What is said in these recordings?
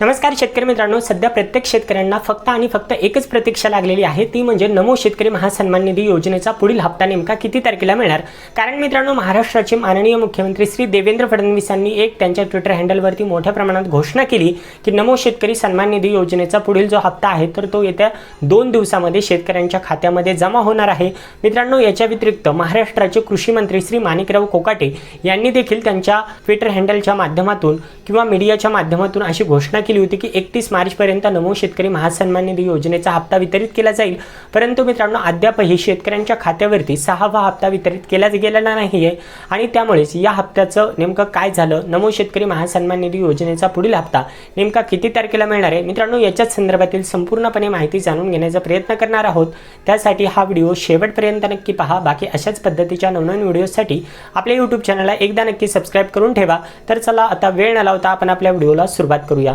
नमस्कार शेतकरी मित्रांनो सध्या प्रत्येक शेतकऱ्यांना फक्त आणि फक्त एकच प्रतीक्षा लागलेली आहे ती म्हणजे नमो शेतकरी महासन्मान निधी योजनेचा पुढील हप्ता नेमका किती तारखेला मिळणार? कारण मित्रांनो महाराष्ट्राचे माननीय मुख्यमंत्री श्री देवेंद्र फडणवीसांनी एक त्यांच्या ट्विटर हँडलवरती मोठ्या प्रमाणात घोषणा केली की नमो शेतकरी सन्मान निधी योजनेचा पुढील जो हप्ता आहे तर तो येत्या दोन दिवसामध्ये शेतकऱ्यांच्या खात्यामध्ये जमा होणार आहे. मित्रांनो याच्या व्यतिरिक्त महाराष्ट्राचे कृषी मंत्री श्री माणिकराव कोकाटे यांनी देखील त्यांच्या ट्विटर हँडलच्या माध्यमातून किंवा मीडियाच्या माध्यमातून अशी घोषणा केली होती की एकतीस मार्चपर्यंत नमो शेतकरी महासन्मान निधी योजनेचा हप्ता वितरित केला जाईल. परंतु मित्रांनो अद्यापही शेतकऱ्यांच्या खात्यावरती सहावा हप्ता वितरित केला गेलेला नाही आहे आणि त्यामुळेच या हप्त्याचं नेमकं काय झालं? नमो शेतकरी महासन्मान निधी योजनेचा पुढील हप्ता नेमका किती तारखेला मिळणार आहे? मित्रांनो याच्याच संदर्भातील संपूर्णपणे माहिती जाणून घेण्याचा प्रयत्न करणार आहोत. त्यासाठी हा व्हिडिओ शेवटपर्यंत नक्की पहा. बाकी अशाच पद्धतीच्या नवनवीन व्हिडिओसाठी आपल्या यूट्यूब चॅनलला एकदा नक्की सबस्क्राईब करून ठेवा. तर चला आता वेळ न लावता आपण आपल्या व्हिडिओला सुरुवात करूया.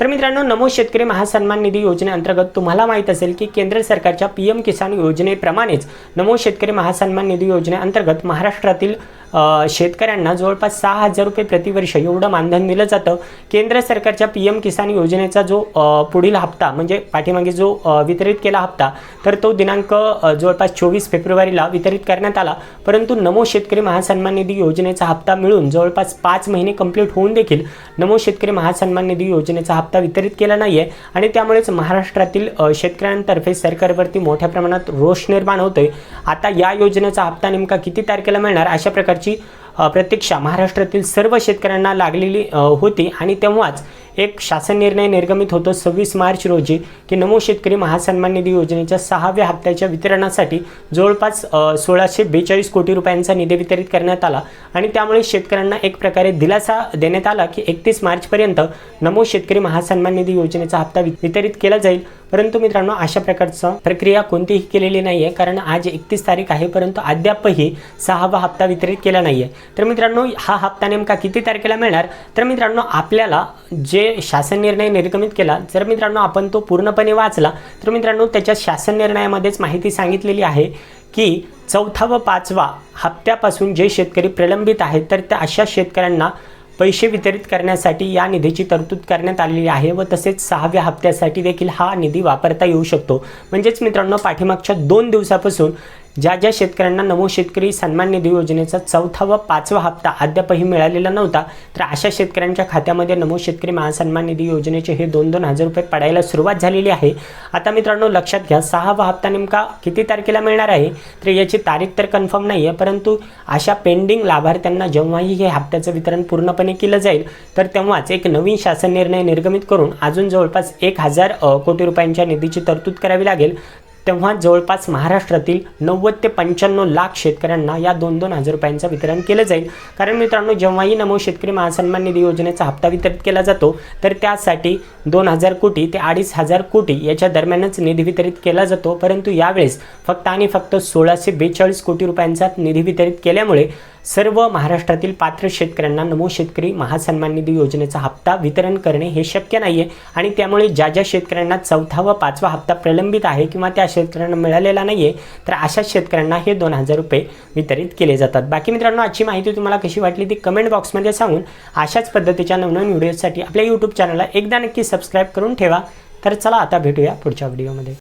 तर मित्रांनो नमो शेतकरी महासन्मान निधी योजनेअंतर्गत तुम्हाला माहीत असेल की केंद्र सरकारच्या पी एम किसान योजनेप्रमाणेच नमो शेतकरी महासन्मान निधी योजनेअंतर्गत महाराष्ट्रातील शेतकऱ्यांना जवळपास सहा हजार रुपये प्रतिवर्ष एवढं मानधन दिलं जातं. केंद्र सरकारच्या पी एम किसान योजनेचा जो पुढील हप्ता म्हणजे पाठीमागे जो वितरित केला हप्ता तर तो दिनांक जवळपास चोवीस फेब्रुवारीला वितरित करण्यात आला. परंतु नमो शेतकरी महासन्मान निधी योजनेचा हप्ता मिळून जवळपास पाच महिने कंप्लीट होऊन देखील नमो शेतकरी महासन्मान निधी योजनेचा हप्ता वितरित केला नाही आहे आणि त्यामुळेच महाराष्ट्रातील शेतकऱ्यांतर्फे सरकारवरती मोठ्या प्रमाणात रोष निर्माण होतोय. आता या योजनेचा हप्ता नेमका किती तारखेला मिळणार अशा प्रकारची प्रतीक्षा महाराष्ट्रातील सर्व शेतकऱ्यांना लागलेली होती आणि तेव्हाच एक शासन निर्णय निर्गमित होतो सव्वीस मार्च रोजी की नमो शेतकरी महासन्मान निधी योजनेच्या सहाव्या हप्त्याच्या वितरणासाठी जवळपास सोळाशे बेचाळीस कोटी रुपयांचा निधी वितरित करण्यात आला आणि त्यामुळे शेतकऱ्यांना एक प्रकारे दिलासा देण्यात आला की एकतीस मार्चपर्यंत नमो शेतकरी महासन्मान निधी योजनेचा हप्ता वि- वितरित केला जाईल. परंतु मित्रांनो अशा प्रकारचं प्रक्रिया कोणतीही केलेली नाही आहे कारण आज एकतीस तारीख आहे परंतु अद्यापही सहावा हप्ता वितरित केला नाही आहे तर मित्रांनो हा हप्ता नेमका किती तारखेला मिळणार? तर मित्रांनो आपल्याला जे शासन निर्णय निर्गमित केला. जर मित्रांनो आपण तो पूर्णपणे वाचला तर मित्रांनो त्याच्या शासन निर्णयामध्येच माहिती सांगितलेली आहे की चौथा व पाचवा हप्त्यापासून जे शेतकरी प्रलंबित आहेत तर त्या अशा शेतकऱ्यांना पैसे वितरित करण्यासाठी या निधीची तरतूद करण्यात आलेली आहे व तसेच सहाव्या हप्त्यासाठी देखील हा निधी वापरता येऊ शकतो. म्हणजेच मित्रांनो पाठीमागच्या दोन दिवसापासून ज्या ज्या शेतकऱ्यांना नमो शेतकरी सन्मान निधी योजनेचा चौथा व पाचवा हप्ता अद्यापही मिळालेला नव्हता तर अशा शेतकऱ्यांच्या खात्यामध्ये नमो शेतकरी महासन्मान निधी योजनेचे हे दोन दोन हजार रुपये पडायला सुरुवात झालेली आहे. आता मित्रांनो लक्षात घ्या सहावा हप्ता नेमका किती तारखेला मिळणार आहे? तर याची तारीख तर कन्फर्म नाही आहे परंतु अशा पेंडिंग लाभार्थ्यांना जेव्हाही हे हप्त्याचं वितरण पूर्णपणे केलं जाईल तर तेव्हाच एक नवीन शासन निर्णय निर्गमित करून अजून जवळपास एक हजार कोटी रुपयांच्या निधीची तरतूद करावी लागेल. तेव्हा जवळपास महाराष्ट्रातील नव्वद ते पंच्याण्णव लाख शेतकऱ्यांना या दोन दोन हजार रुपयांचं वितरण केलं जाईल. कारण मित्रांनो जेव्हाही नमो शेतकरी महासन्मान निधी योजनेचा हप्ता वितरित केला जातो तर त्यासाठी दोन हजार कोटी ते अडीच हजार कोटी याच्या दरम्यानच निधी वितरित केला जातो. परंतु यावेळेस फक्त आणि फक्त सोळाशे बेचाळीस कोटी रुपयांचा निधी वितरित केल्यामुळे सर्व महाराष्ट्रातील पात्र शेतकऱ्यांना नमो शेतकरी महासन्मान निधी योजनेचा हप्ता वितरण करणे हे शक्य नाही आहे आणि त्यामुळे ज्या ज्या शेतकऱ्यांना चौथा व पाचवा हप्ता प्रलंबित आहे किंवा त्या शेतकऱ्यांना मिळालेला नाही आहे तर अशा शेतकऱ्यांना हे दोन हजार रुपये वितरित केले जातात. बाकी मित्रांनो आजची माहिती तुम्हाला कशी वाटली ती कमेंट बॉक्समध्ये सांगून अशाच पद्धतीच्या नवनवीन व्हिडिओसाठी आपल्या यूट्यूब चॅनलला एकदा नक्की सबस्क्राईब करून ठेवा. तर चला आता भेटूया पुढच्या व्हिडिओमध्ये